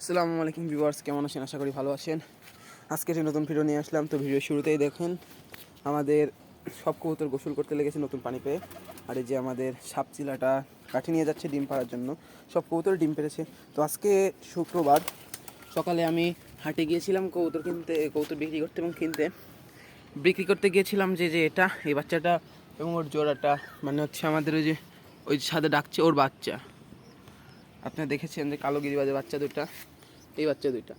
আসসালামু আলাইকুম ভিউয়ার্স, কেমন আছেন? আশা করি ভালো আছেন। আজকে যে নতুন ভিডিও নিয়ে আসলাম, তো ভিডিও শুরুতেই দেখেন, আমাদের সব কবুতর গোসল করতে লেগেছে নতুন পানি পেয়ে। আর এই যে আমাদের সাপ চিলাটা কাঠি নিয়ে যাচ্ছে ডিম পাড়ার জন্য। সব কবুতর ডিম পেরেছে। তো আজকে শুক্রবার, সকালে আমি হাটে গিয়েছিলাম কবুতর কিনতে, কবুতর বিক্রি করতে এবং কিনতে। বিক্রি করতে গিয়েছিলাম যে যে এটা, এই বাচ্চাটা এবং ওর জোড়াটা। মানে হচ্ছে আমাদের ওই যে, ওই সাথে ডাকছে ওর বাচ্চা। আপনারা দেখেছেন যে কালো গিরিবাজের বাচ্চা দুটা এই বাচ্চা দুইটা।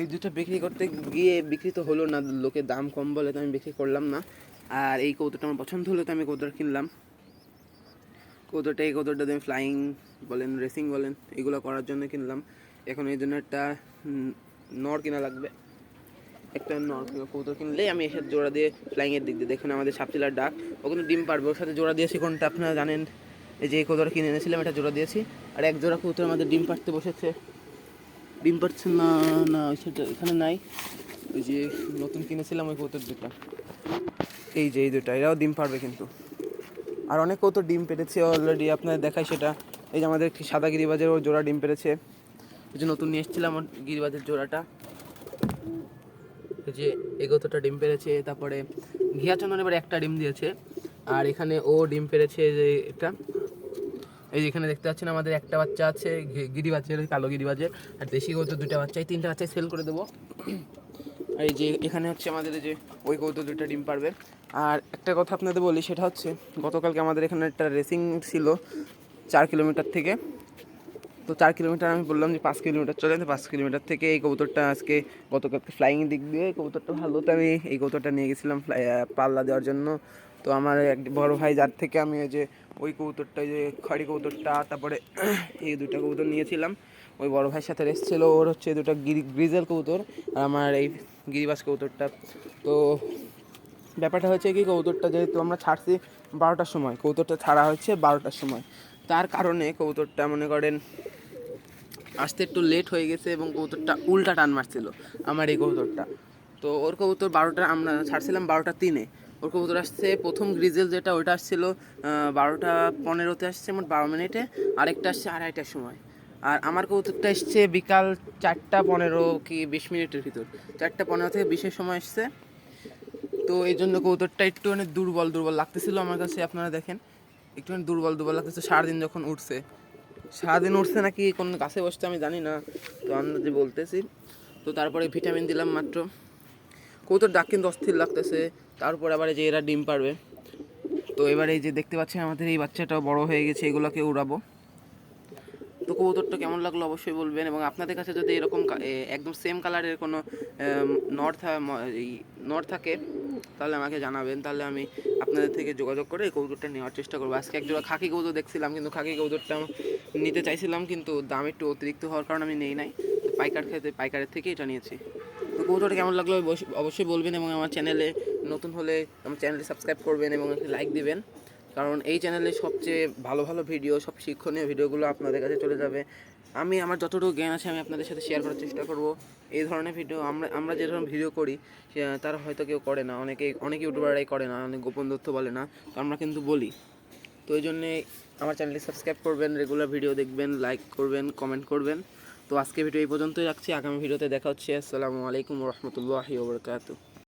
এই দুটো বিক্রি করতে গিয়ে বিক্রি তো হলো না, লোকের দাম কম বলে তো আমি বিক্রি করলাম না। আর এই কৌতুটা আমার পছন্দ হলো, তো আমি কৌতুটা কিনলাম। কৌতুটা এই কৌতুটা আমি ফ্লাইং বলেন রেসিং বলেন, এগুলো করার জন্য কিনলাম। এখন এই জন্য একটা নর কিনা লাগবে। একটা নর কৌতুর কিনলেই আমি এসে জোড়া দিয়ে ফ্লাইংয়ের দিক দিয়ে দেখুন আমাদের সাপচিলার ডাক। ও কিন্তু ডিম পারবে, ওর সাথে জোড়া দিয়েছি কোনটা আপনারা জানেন। এই যে এই কৌতুটা কিনে এনেছিলাম, এটা জোড়া দিয়েছি। আর এক জোড়া কৌতুর আমাদের ডিম পাড়তে বসেছে। ডিম পাড়ছে না না, ওই সেটা এখানে নাই। ওই যে নতুন কিনেছিলাম ওই কৌতুর দুটা। এই যে, এই দুটা, এরাও ডিম পাড়বে কিন্তু। আর অনেক কৌতুর ডিম পেরেছে অলরেডি আপনাদের দেখাই সেটা। এই যে আমাদের সাদা গিরিবাজের ও জোড়া ডিম পেরেছে। এই যে নতুন নিয়ে এসেছিলাম ওর গিরিবাজের জোড়াটা। যে এই কৌতুরটা ডিম পেরেছে, তারপরে ঘিয়া চন্দন এবার একটা ডিম দিয়েছে। আর এখানে ও ডিম পেরেছে যে এটা। এই যেখানে দেখতে পাচ্ছেন আমাদের একটা বাচ্চা আছে গি- গিরিবাজের, কালো গিরিবাজের। আর দেশি কৌতুর দুটা বাচ্চা, এই তিনটা বাচ্চাই সেল করে দেবো। এই যে এখানে হচ্ছে আমাদের যে ওই কৌতুর দুটা ডিম পারবে। আর একটা কথা আপনাদের বলি, সেটা হচ্ছে গতকালকে আমাদের এখানে একটা রেসিং ছিল চার কিলোমিটার থেকে। তো চার কিলোমিটার আমি বললাম যে পাঁচ কিলোমিটার চলে পাঁচ কিলোমিটার থেকে এই কবুতরটা আজকে গতকালকে ফ্লাইং দিক দিয়ে, কবুতরটা ভালো। তো আমি এই কবুতরটা নিয়ে গেছিলাম পাল্লা দেওয়ার জন্য। তো আমার এক বড় ভাই যার থেকে আমি ওই যে ওই কবুতরটা, ওই যে খড়ি কবুতরটা, তারপরে এই দুটো কবুতর নিয়েছিলাম। ওই বড় ভাইয়ের সাথে রেসছিল ওর হচ্ছে দুটো গিরি, গ্রিজেল কবুতর আর আমার এই গিরিবাস কবুতরটা। তো ব্যাপারটা হচ্ছে কি, কবুতরটা যেহেতু আমরা ছাড়ছি বারোটার সময়, কবুতরটা ছাড়া হচ্ছে বারোটার সময়। তার কারণে কবুতরটা মনে করেন আসতে একটু লেট হয়ে গেছে এবং কবুতরটা উল্টা টান মারছিল আমার এই কবুতরটা। তো ওর কবুতর বারোটা, আমরা ছাড়ছিলাম বারোটা তিনে। ওর কবুতর আসছে, প্রথম গ্রিজেল যেটা, ওইটা আসছিল বারোটা পনেরোতে আসছে, মোট বারো মিনিটে, আরেকটা আসছে আড়াইটার সময়। আর আমার কবুতরটা এসছে বিকাল চারটা পনেরো কি বিশ মিনিটের ভিতর। চারটা পনেরো থেকে বিশের সময় এসছে। তো এই জন্য কবুতরটা একটু একটুখানি দুর্বল দুর্বল লাগতেছিল আমার কাছে, আপনারা দেখেন। একটুখানি দুর্বল দুর্বল লাগতেছে সারাদিন যখন উঠছে, সারাদিন উঠছে নাকি কোন গাছে বসছে আমি জানি না, তো আমরা যে বলতেছি, তো তারপরে ভিটামিন দিলাম মাত্র। কবুতর ডাক কিন্তু অস্থির লাগতেছে। তারপর আবার এই যে এরা ডিম পারবে। তো এবারে এই যে দেখতে পাচ্ছেন আমাদের এই বাচ্চাটাও বড় হয়ে গেছে, এগুলোকে উড়াবো। তো কবুতরটা কেমন লাগল অবশ্যই বলবেন এবং আপনাদের কাছে যদি এরকম একদম সেম কালারের কোনো নর নর থাকে, তাহলে আমাকে জানাবেন। তাহলে আমি আপনাদের থেকে যোগাযোগ করে এই কবুতরটা নেওয়ার চেষ্টা করব। আজকে একজোড়া খাকি কবুতর দেখছিলাম, কিন্তু খাকি কবুতরটা নিতে চাইছিলাম, কিন্তু দাম একটু অতিরিক্ত হওয়ার কারণে আমি নেই নাই। পাইকার খেতে, পাইকারের থেকে এটা নিয়েছি। তো কবুতরটা কেমন লাগল অবশ্য- অবশ্যই বলবেন এবং আমার চ্যানেলে নতুন হলে আমার চ্যানেলে সাবস্ক্রাইব করবেন এবং একটি লাইক দিবেন। কারণ এই চ্যানেলে সবচেয়ে ভালো ভালো ভিডিও সব শিক্ষণীয় ভিডিওগুলো আপনাদের কাছে চলে যাবে। আমি, আমার যতটুকু জ্ঞান আছে আমি আপনাদের সাথে শেয়ার করার চেষ্টা করব। এই ধরনের ভিডিও আমরা আমরা যে ধরনের ভিডিও করি তারা হয়তো কেউ করে না। অনেকে অনেক ইউটিউবাররাই করে না, অনেক গোপন তথ্য বলে না। তো আমরা কিন্তু বলি। তো এই জন্যে আমার চ্যানেলটি সাবস্ক্রাইব করবেন রেগুলার ভিডিও দেখবেন লাইক করবেন কমেন্ট করবেন। তো আজকে ভিডিও এই পর্যন্তই রাখছি। আগামী ভিডিওতে দেখা হচ্ছে। আসসালামু আলাইকুম রহমতুল্লাহি ওবরকাতু